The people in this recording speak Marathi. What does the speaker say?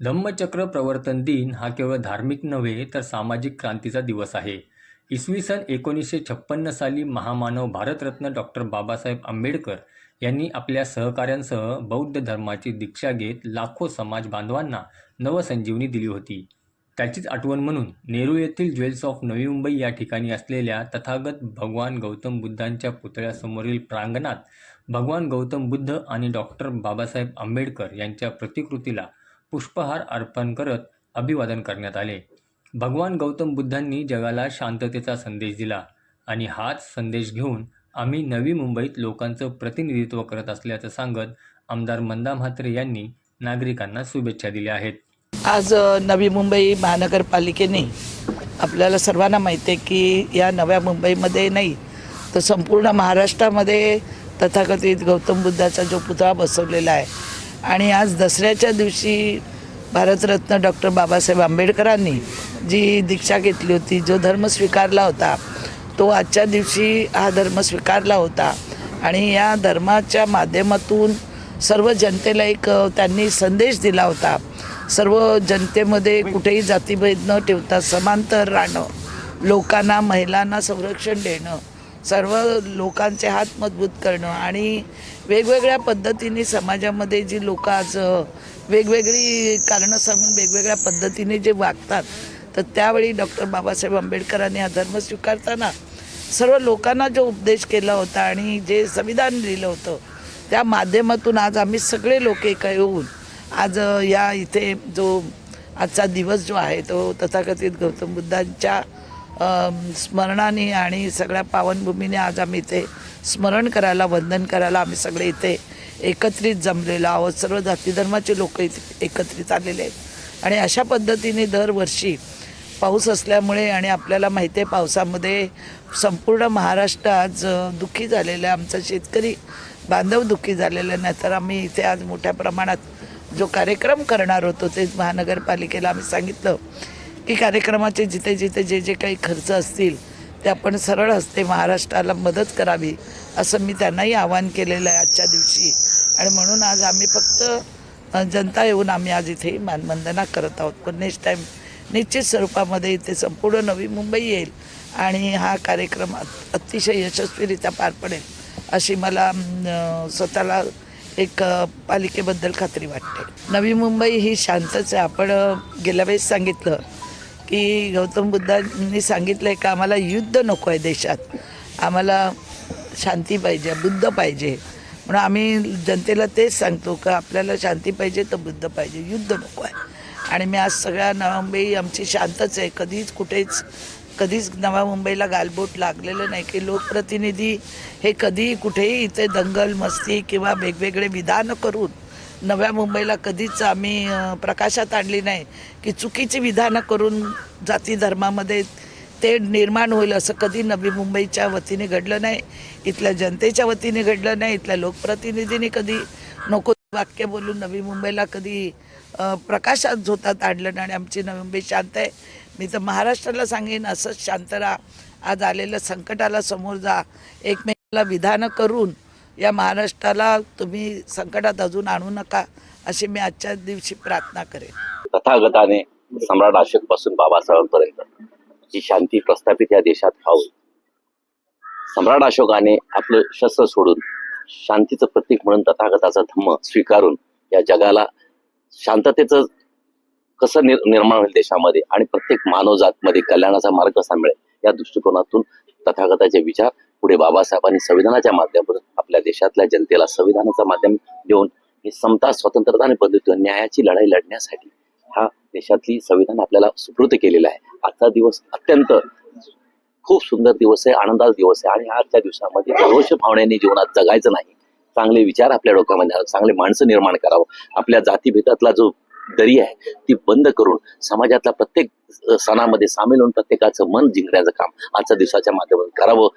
धम्मचक्र प्रवर्तन दिन हा केवळ धार्मिक नव्हे तर सामाजिक क्रांतीचा दिवस आहे. इसवी सन एकोणीसशे छप्पन्न साली महामानव भारतरत्न डॉक्टर बाबासाहेब आंबेडकर यांनी आपल्या सहकाऱ्यांसह बौद्ध धर्माची दीक्षा घेत लाखो समाज बांधवांना नवसंजीवनी दिली होती. त्याचीच आठवण म्हणून नेहरू येथील ज्वेल्स ऑफ नवी मुंबई या ठिकाणी असलेल्या तथागत भगवान गौतम बुद्धांच्या पुतळ्यासमोरील प्रांगणात भगवान गौतम बुद्ध आणि डॉक्टर बाबासाहेब आंबेडकर यांच्या प्रतिकृतीला पुष्पहार अर्पण करत अभिवादन करण्यात आले. भगवान गौतम बुद्धांनी जगाला शांततेचा संदेश दिला आणि हाच संदेश घेऊन आम्ही नवी मुंबईत लोकांचं प्रतिनिधित्व करत असल्याचं सांगत आमदार मंदा म्हात्रे यांनी नागरिकांना शुभेच्छा दिल्या आहेत. आज नवी मुंबई महानगरपालिकेने आपल्याला सर्वांना माहिती आहे की या नव्या मुंबईमध्ये नाही तर संपूर्ण महाराष्ट्रामध्ये तथाकथित गौतम बुद्धाचा जो पुतळा बसवलेला आहे आणि आज दसऱ्याच्या दिवशी भारतरत्न डॉक्टर बाबासाहेब आंबेडकरांनी जी दीक्षा घेतली होती जो धर्म स्वीकारला होता तो आजच्या दिवशी हा धर्म स्वीकारला होता. आणि या धर्माच्या माध्यमातून सर्व जनतेला एक त्यांनी संदेश दिला होता. सर्व जनतेमध्ये कुठेही जातीभेद न ठेवता समांतर राहणं लोकांना महिलांना संरक्षण देणं सर्व लोकांचे हात मजबूत करणं आणि वेगवेगळ्या पद्धतीने समाजामध्ये जी लोक आज वेगवेगळी कारणं सांगून वेगवेगळ्या पद्धतीने जे वागतात तर त्यावेळी डॉक्टर बाबासाहेब आंबेडकरांनी हा धर्म स्वीकारताना सर्व लोकांना जो उपदेश केला होता आणि जे संविधान लिहिलं होतं त्या माध्यमातून आज आम्ही सगळे लोक एक येऊन आज या इथे जो आजचा दिवस जो आहे तो तथाकथित गौतम बुद्धांच्या स्मरणाने आणि सगळ्या पावनभूमीने आज आम्ही इथे स्मरण करायला वंदन करायला आम्ही सगळे इथे एकत्रित जमलेलो आहोत. सर्व जाती धर्माचे लोक इथे एकत्रित आलेले आहेत. आणि अशा पद्धतीने दरवर्षी पाऊस असल्यामुळे आणि आपल्याला माहिती आहे पावसामध्ये संपूर्ण महाराष्ट्र आज दुःखी झालेलं आहे. आमचा शेतकरी बांधव दुःखी झालेला नाही तर आम्ही इथे आज मोठ्या प्रमाणात जो कार्यक्रम करणार होतो ते महानगरपालिकेला आम्ही सांगितलं. की कार्यक्रमाचे जिथे जिथे जे जे काही खर्च असतील ते आपण सरळ हस्ते महाराष्ट्राला मदत करावी असं मी त्यांनाही आवाहन केलेलं आहे आजच्या दिवशी. आणि म्हणून आज आम्ही फक्त जनता येऊन आम्ही आज इथे मानवंदना करत आहोत. पण नेक्स्ट टाईम निश्चित स्वरूपामध्ये इथे संपूर्ण नवी मुंबई येईल आणि हा कार्यक्रम अतिशय यशस्वीरित्या पार पडेल अशी मला स्वतःला एक पालिकेबद्दल खात्री वाटते. नवी मुंबई ही शांतच आहे. आपण गेल्या वेळेस सांगितलं की गौतम बुद्धांनी सांगितलं आहे का आम्हाला युद्ध नको आहे देशात. आम्हाला शांती पाहिजे बुद्ध पाहिजे. म्हणून आम्ही जनतेला तेच सांगतो का आपल्याला शांती पाहिजे तर बुद्ध पाहिजे युद्ध नको आहे. आणि मी आज सगळ्या नवा मुंबई आमची शांतच आहे. कधीच कुठेच कधीच नवा मुंबईला गालबोट लागलेलं नाही की लोकप्रतिनिधी हे कधीही कुठेही इथे दंगल मस्ती किंवा वेगवेगळे विधानं करून नव्या मुंबईला कधीच आम्ही प्रकाशात आणली नाही की चुकीची विधानं करून जाती धर्मामध्ये ते निर्माण होईल असं कधी नवी मुंबईच्या वतीने घडलं नाही. इथल्या जनतेच्या वतीने घडलं नाही. इथल्या लोकप्रतिनिधींनी कधी नको वाक्य बोलून नवी मुंबईला कधी प्रकाशात झोतात आणलं नाही आणि आमची नवी मुंबई शांत आहे. मी तर महाराष्ट्राला सांगेन असंच शांत राहा. आज आलेल्या संकटाला समोर जा. एकमेकाला विधानं करून या महाराष्ट्राला तुम्ही संकटात अजून आणू नका अशी मी आजच्या दिवशी प्रार्थना करेन. तथागताने सम्राट अशोकपासून बाबासाहेबांपर्यंत जी शांती प्रस्थापित या देशात व्हावी सम्राट अशोकाने आपलं शस्त्र सोडून शांतीचं प्रतीक म्हणून तथागताचा धम्म स्वीकारून या जगाला शांततेचं कसं निर निर्माण होईल देशामध्ये आणि प्रत्येक मानवजातमध्ये कल्याणाचा मार्ग कसा मिळेल या दृष्टिकोनातून तथागताचे विचार पुढे बाबासाहेबांनी संविधानाच्या माध्यमातून आपल्या देशातल्या जनतेला संविधानाचं माध्यम देऊन ही समता स्वतंत्रता आणि पद्धतीवर न्यायाची लढाई लढण्यासाठी हा देशातली संविधान आपल्याला सुपूर्द केलेला आहे. आजचा दिवस अत्यंत खूप सुंदर दिवस आहे आनंदाचा दिवस आहे आणि आजच्या दिवसामध्ये रोष भावण्याने जीवनात जगायचं नाही. चांगले विचार आपल्या डोक्यामध्ये चांगले माणसं निर्माण करावं. आपल्या जातीभेदातला जो दरी आहे ती बंद करून समाजातला प्रत्येक सणामध्ये सामील होऊन प्रत्येकाचं मन जिंकण्याचं काम आजच्या दिवसाच्या माध्यमातून करावं.